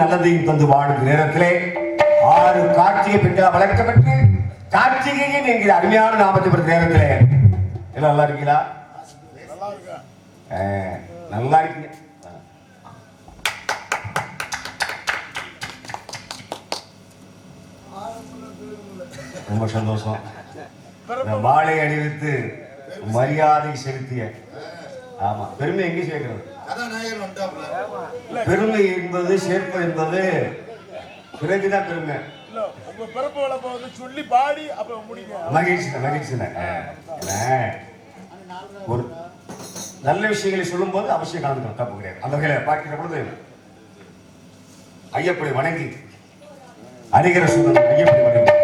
நல்லதையும் தந்து வாழும் நேரத்திலே ஆறு காட்சியை பெற்றால் வளர்க்கப்பட்டு கார்த்திகையன் என்கிற அருமையான நாமத்தை பெற்ற நேரத்திலே. எல்லாம் நல்லா இருக்கீங்களா? நல்லா இருக்கீங்க. ரொம்ப சந்தோஷம். வாழை அணிவித்து மரியாதை செலுத்திய. ஆமா பெருமை எங்கே சேர்க்கிறது? பெருமை என்பது சேர்ப்பது என்பது பிறகுதான் பெருமை. இல்ல உங்க பிறப்பு வளர்ப்ப வந்து சொல்லி பாடி அப்புறம் முடிங்க. மகிழ்ச்சி மகிழ்ச்சி ஒரு நல்ல விஷயங்களை சொல்லும்போது அவசியம் கலந்துக்கணும் தப்பு கிடையாது. அந்த வகையில பார்க்கிற பொழுது ஐயப்படி வணங்கி அரிகர சுதன் ஐயப்படி வணங்கி.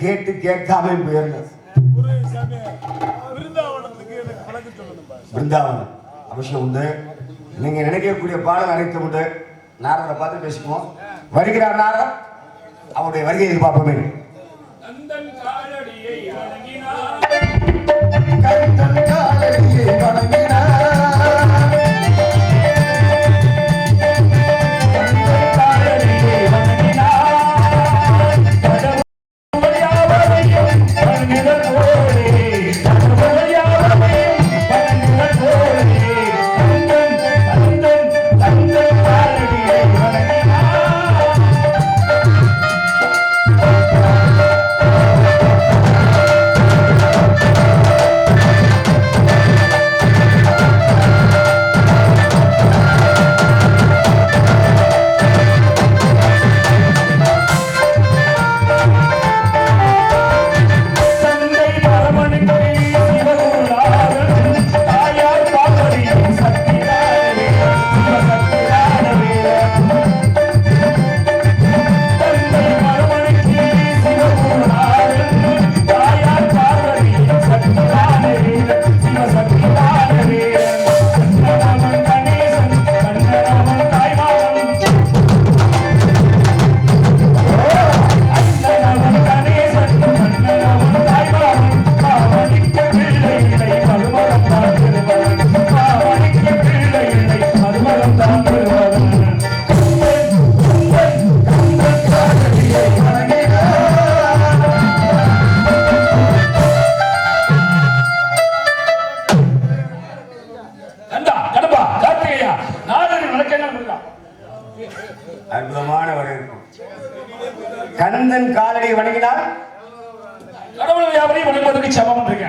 கேட்டு கேட்காம சொல்லணும்பா பிருந்தாவனம் அவசியம் உண்டு. நீங்க நினைக்கக்கூடிய பாடல் அனைத்தும் உண்டு. நாரதரை பார்த்து பேசிக்குவோம். வருகிறார் நாரதர். அவருடைய வருகை எதிர்பார்ப்போமே நந்தன் காலடியை வணங்கினார்.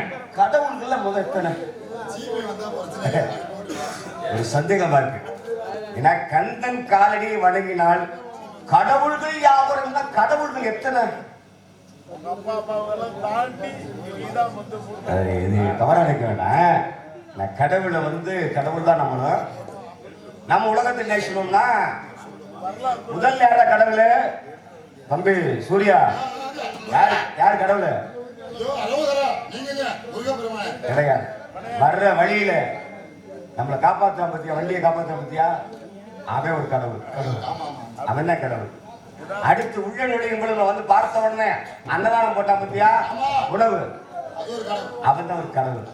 சமம் முதல் எத்தனை? ஒரு சந்தேகமா இருக்கு ஏன்னா கந்தன் காலடியை வணங்கினால் கடவுள்கள் யாவரும் தான் கடவுள்கள் எத்தனை? உங்க இது தவறா நினைக்க வேண்டாம் நான் கடவுளை வந்து கடவுள் தான் நம்பணும் நம்ம உலகத்தில் நேசணும்னா முதல் யார கடவுள்? தம்பி சூர்யா. யார் யார் கடவுள்? கிடையாது வர்ற வழியில நம்மளை காப்பாற்றான் பத்தியா? வண்டியை காப்பாற்றான் பத்தியா? அவன் ஒரு கடவுள். கடவுள் அவன் என்ன கடவுள்? அடுத்து உள்ள நுழையும் பொழுது வந்து பார்த்த உடனே அன்னதானம் போட்டான் பத்தியா? உணவு. அவன் தான் ஒரு கடவுள்.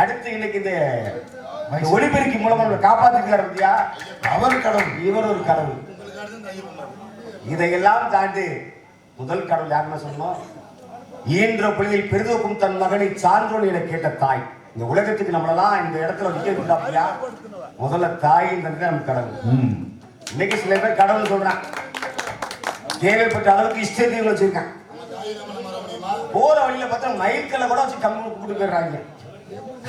அடுத்து இன்னைக்கு இந்த ஒளிபெருக்கி மூலமா நம்மளை காப்பாத்திருக்காரு பத்தியா? அவர் கடவுள். இவர் ஒரு கடவுள். இதையெல்லாம் தாண்டி முதல் கடவுள் யாருன்னு சொன்னோம்? ஈன்ற பிள்ளையில் பெரிதோக்கும் தன் மகனை சான்றோன் என கேட்ட தாய். இந்த உலகத்துக்கு நம்மளெல்லாம் இந்த இடத்துல நிக்க முதல்ல தாய் நம்ம கடவுள். இன்னைக்கு சில பேர் கடவுள் சொல்றான் தேவைப்பட்ட அளவுக்கு இஷ்ட தெய்வம் வச்சிருக்கான் போற வழியில பார்த்தா மயிர்கல்ல கூட வச்சு கம்மி கூப்பிட்டு போயிடுறாங்க.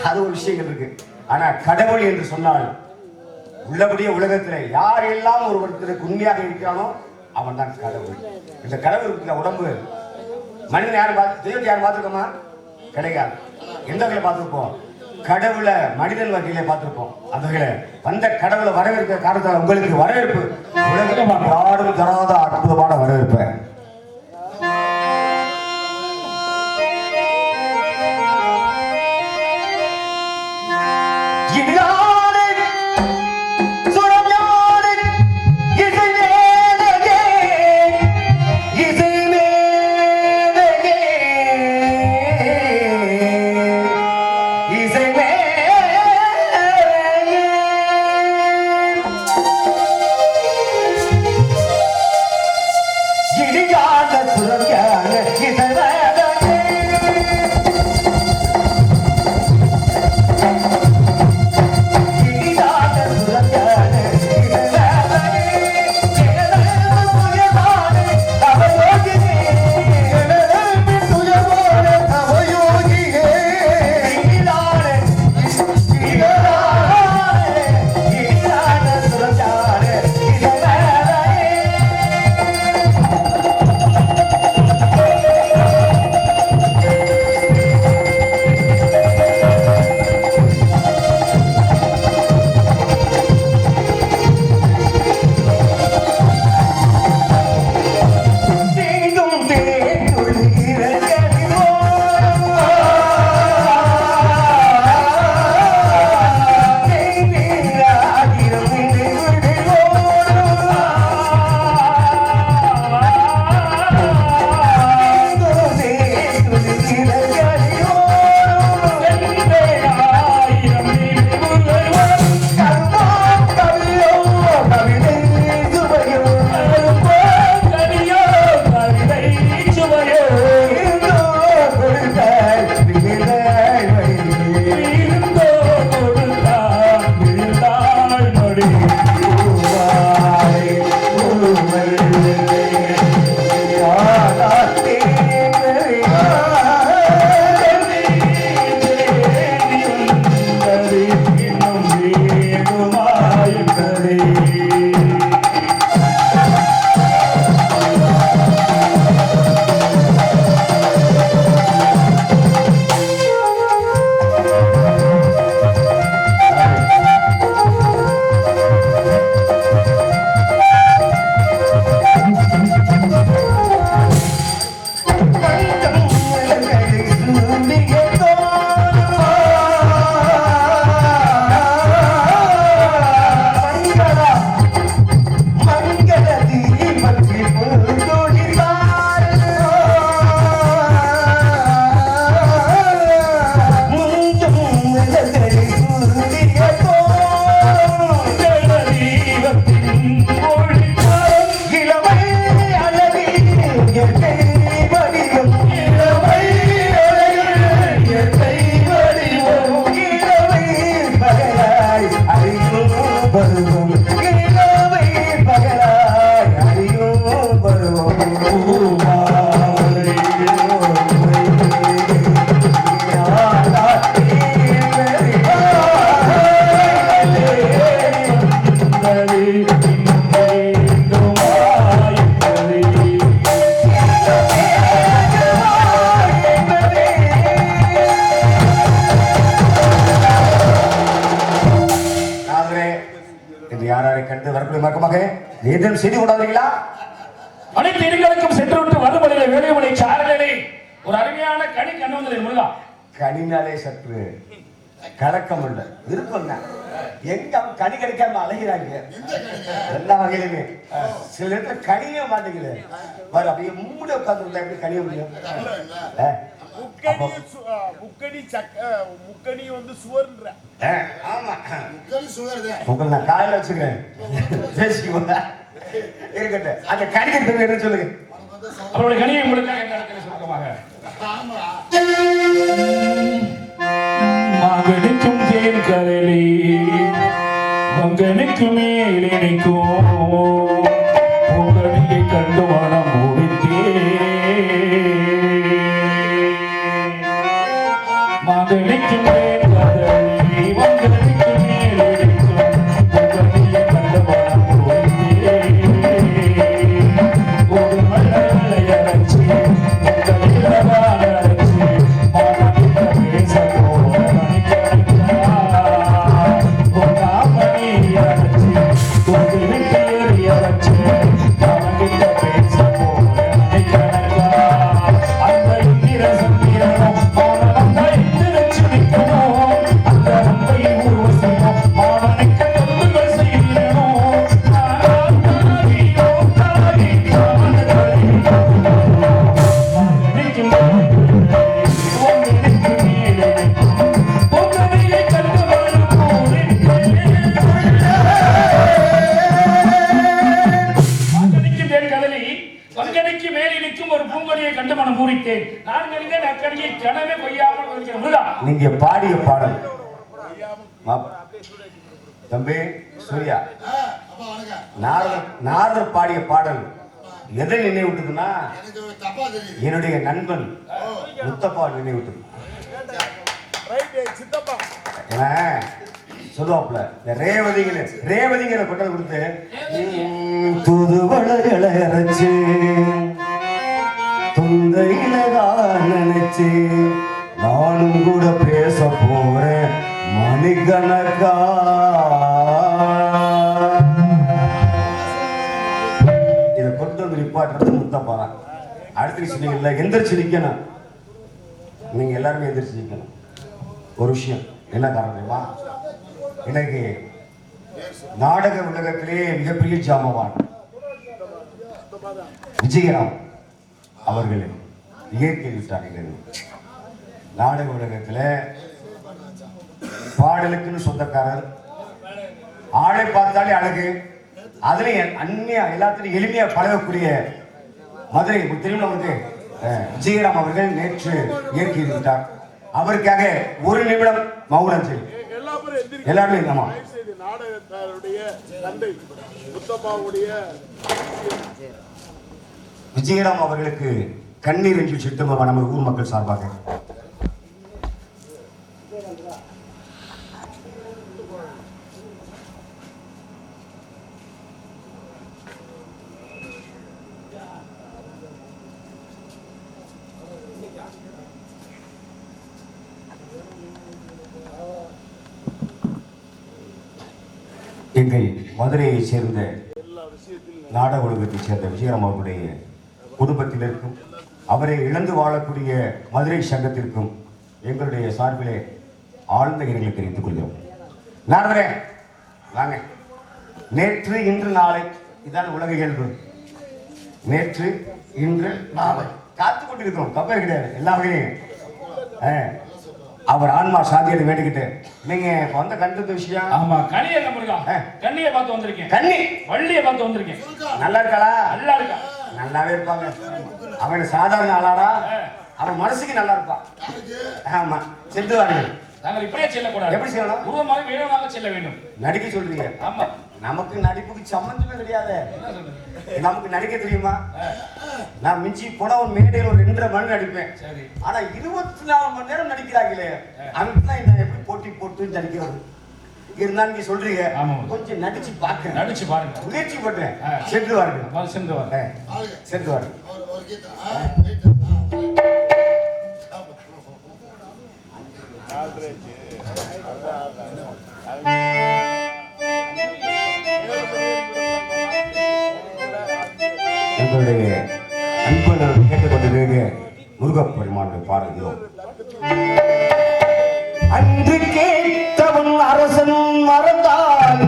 அது ஒரு விஷயங்கள் இருக்கு. ஆனா கடவுள் என்று சொன்னால் உள்ளபடியே உலகத்துல யாரெல்லாம் ஒருவருக்கு உண்மையாக இருக்கிறானோ அவன் தான் கடவுள். இந்த கடவுள் இருக்கிற உடம்பு மனிதன் யாரும் பார்த்து தெய்வத்தை யாரும் பார்த்துருக்கோமா? கிடைக்காது. எந்த வகையில் பார்த்துருப்போம்? கடவுளை மனிதன் வகையில பார்த்துருப்போம். அந்த வகையில வந்த கடவுளை வரவேற்க காரணத்தால் உங்களுக்கு வரவேற்பு. உலகம் யாரும் தராத அற்புதமான ஏதேனும் செய்தி கொண்டாடுறீங்களா அனைத்து இடங்களுக்கும் சென்று விட்டு வறுமலையில வேலைமலை சாரலே ஒரு அருமையான கனி கண்ணு முருகா. கனினாலே சற்று கலக்கம் உண்டு. இருக்குங்க எங்க கனி கிடைக்காம அலைகிறாங்க எல்லா வகையிலுமே. சில நேரத்துல கனியே மாட்டேங்குது. பாரு அப்படியே மூடி உட்கார்ந்து எப்படி கனிய முடியும்? முக்கணி முக்கணி சக்க ஆ, முக்கணி வந்து சுவர்ன்ற. ஆமா. முக்கணி சுகர் தான் உங்களை நான் காலையில வச்சுக்கிறேன். பேசிக்கோங்க. இருக்கட்டும். அந்த கனிக்கிறது என்ன சொல்லுங்க. அவருடைய சுருக்கமாக. ஆமாடா. மகனுக்கும் தேன் கதலி மகனுக்கு மேலினிக்கும் உங்களையை கண்டு மனம் சூர்யா. நாரதர் நாரதர் பாடிய பாடல் எதை நினைவூட்டுதுன்னா எனக்கு தப்பா தெரியுது. என்னுடைய நண்பன் முத்தப்பா நினைவூட்டுது. ரைட் சித்தப்பா. ஏன்னா சொல்லுவாப்புல இந்த ரேவதிங்கிற ரேவதிங்கிற கொட்டல் கொடுத்து ம், தூதுவளகளை அரைச்சு தொந்தையில தான் நினைச்சு நானும் கூட பேச போறேன் மணிக்கணக்கா நிப்பாட்டுறது முத்தப்பா தான் அடுத்து சொன்னீங்கல்ல எந்திரிச்சு நிற்கணும் நீங்க எல்லாருமே எந்திரிச்சு நிற்கணும் ஒரு விஷயம் என்ன காரணம் தெரியுமா? எனக்கு நாடக உலகத்திலே மிகப்பெரிய ஜாமவான் விஜயராம் அவர்கள் இயற்கை விட்டார்கள். நாடக உலகத்தில் பாடலுக்குன்னு சொந்தக்காரர். ஆளை பார்த்தாலே அழகு. அதுலயும் அந்நிய எல்லாத்திலையும் எளிமையா பழகக்கூடிய மதுரை அவருக்கு அஹ், விஜயராம் அவர்கள் நேற்று இயக்கி விட்டார் அவருக்காக ஒரு நிமிடம் மௌனம் செய்யும் எல்லாருமே ஆமா. தயவு செய்து நாடகத்தாருடைய தந்தை முத்தப்பாவுடைய விஜயராம் அவர்களுக்கு கண்ணீர் என்று சிட்டுமா நமது ஊர் மக்கள் சார்பாக. எங்கள் மதுரையைச் சேர்ந்த நாடக உலகத்தைச் சேர்ந்த விஜயராம் அவர்களுடைய குடும்பத்தினருக்கும் அவரை இழந்து வாழக்கூடிய மதுரை சங்கத்திற்கும் எங்களுடைய சார்பிலே ஆழ்ந்த இரங்கலை தெரிவித்துக் கொள்கிறோம். நாரதரே வாங்க. நேற்று இன்று நாளை இதான் உலக இயல்பு. நேற்று இன்று நாளை. காத்து கொண்டிருக்கிறோம். கப்பல் கிடையாது. எல்லா அவர் ஆன்மா சாந்தியை வேண்டிக்கிட்டு நீங்க இப்ப வந்த கண்டது விஷயம். ஆமா கனி என்ன முருகா. கண்ணியை பார்த்து வந்திருக்கேன். கண்ணி. வள்ளியை பார்த்து வந்திருக்கேன். நல்லா இருக்காளா? நல்லா இருக்கா? நல்லாவே இருப்பாங்க. அவன் சாதாரண ஆளாடா. அவன் மனசுக்கு நல்லா இருப்பான். ஆமா சென்று வாருங்கள் நாங்கள் இப்படியே செல்லக்கூடாது. எப்படி செய்யணும்? உருவமாக வீரமாக செல்ல வேண்டும். நடிக்க சொல்றீங்க. ஆமா. நமக்கு நடிப்புக்கு சம்மந்தமே கிடையாது நமக்கு நடிக்க தெரியுமா? நான் மிஞ்சி போனா ஒரு மேடையில் ஒரு ரெண்டரை மணி நடிப்பேன். சரி. ஆனா இருபத்தி நாலு மணி நேரம் நடிக்கிறாங்களே. அதுக்குலாம் என்ன எப்படி போட்டி போட்டு நடிக்கிறது? இருந்தாலும் நீங்க சொல்றீங்க. கொஞ்சம் நடிச்சு பாக்க நடிச்சு பாருங்க. முயற்சி பண்றேன். சென்று வாருங்க. சென்று வர ஆ, ஆளுங்க சென்று வாருங்க. எங்களுடைய அன்பர்கள் கேட்டுக்கொண்டிருக்க முருகப்பெருமானுடைய பாடல் அன்று கேட்டவன் அரசனும் மறந்தான்.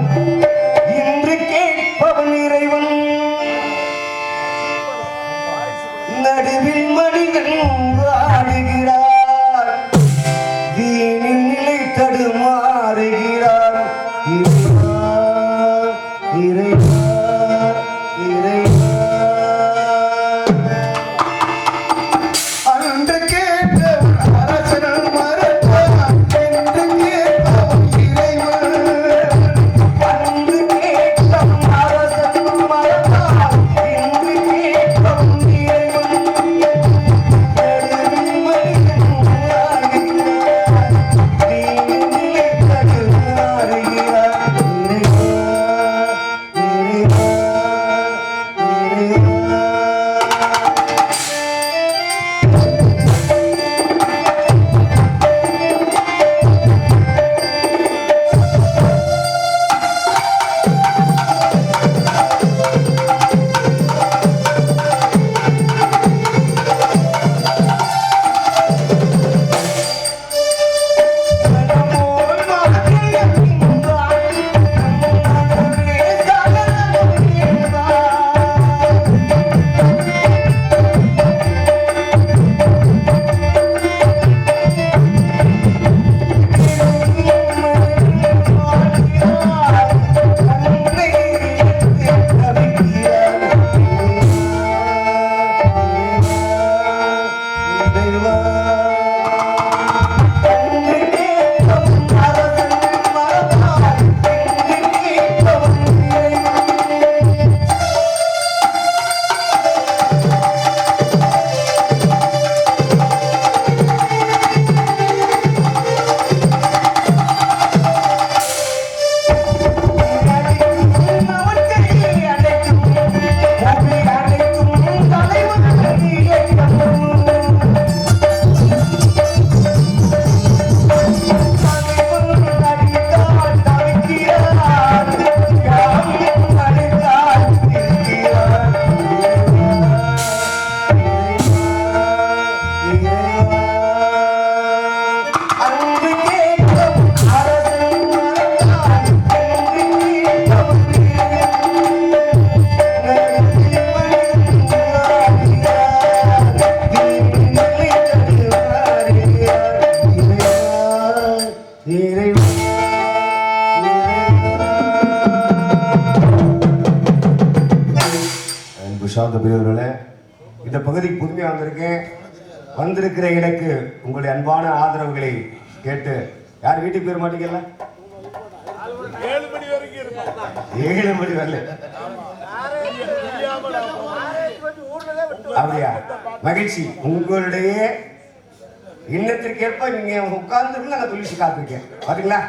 வந்திருக்கேன். வந்திருக்கிற எனக்கு உங்களுடைய அன்பான ஆதரவுகளை கேட்டு யார் வீட்டுக்கு போயிட மாட்டீங்கல்ல? ஏழு மணி வரல. அப்படியா? மகிழ்ச்சி. உங்களுடைய எண்ணத்திற்கேற்ப நீங்க உட்கார்ந்து நாங்க துளிச்சு காத்திருக்கேன். பாத்தீங்களா?